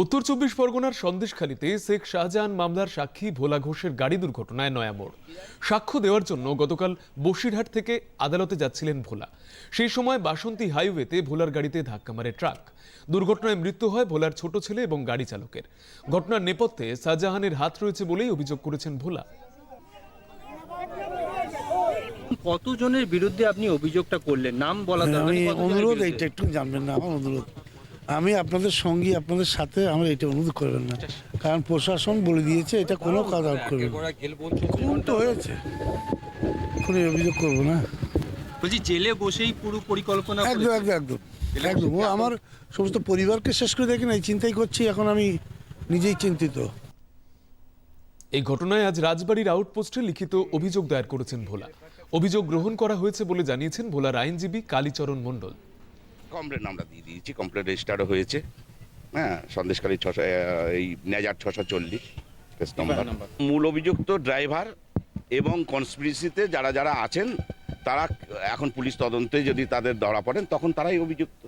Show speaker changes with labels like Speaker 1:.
Speaker 1: উত্তর চব্বিশ পরগনার সন্দেশখালীতে শেখ শাহজাহান মামলার সাক্ষী ভোলা ঘোষের গাড়ি দুর্ঘটনায় নয়ামোড়। সাক্ষ্য দেওয়ার জন্য গতকাল বসিরহাট থেকে আদালতে যাচ্ছিলেন ভোলা। সেই সময় বাসন্তী হাইওয়েতে ভোলার গাড়িতে ধাক্কা মারে ট্রাক। দুর্ঘটনায় মৃত্যু হয় ভোলার ছোট ছেলে এবং গাড়ি চালকের। ঘটনার নেপথ্যে শাহজাহানের হাত রয়েছে বলেই অভিযোগ করেছেন ভোলা।
Speaker 2: কতজনের বিরুদ্ধে আপনি অভিযোগটা করলেন? নাম বলা
Speaker 3: অনুরোধ? এইটা একটু জানবেন না আমার অনুরোধ। আমি আপনাদের সঙ্গী আপনাদের সাথে আমার এটা অনুরোধ করবেন না। কারণ প্রশাসন বলে দিয়েছে এটা কোনো কাজ আউট করবে না। খুন তো হয়েছে। খুনের অভিযোগ করব না।
Speaker 2: বলছি জেলে বসেই পুরো পরিকল্পনা
Speaker 3: একদম। একদম একদম একদম। ও আমার সমস্ত পরিবারকে শেষ করে দেখি না এই চিন্তাই করছি এখন আমি নিজেই চিন্তিত।
Speaker 1: এই ঘটনায় আজ রাজবাড়ির আউটপোস্টে লিখিত অভিযোগ দায়ের করেছেন ভোলা। অভিযোগ গ্রহণ করা হয়েছে বলে জানিয়েছেন ভোলার আইনজীবী কালীচরণ মণ্ডল।
Speaker 4: কমপ্লেন আমরা দিয়ে দিয়েছি কমপ্লেন রেজিস্টারও হয়েছে। হ্যাঁ সন্দেশকালী ছশো এই নেজার ছশো চল্লিশ
Speaker 2: নম্বর
Speaker 4: মূল অভিযুক্ত ড্রাইভার এবং কনস্পিরেসিতে যারা যারা আছেন তারা এখন পুলিশ তদন্তে যদি তাদের ধরা পড়েন তখন তারাই অভিযুক্ত।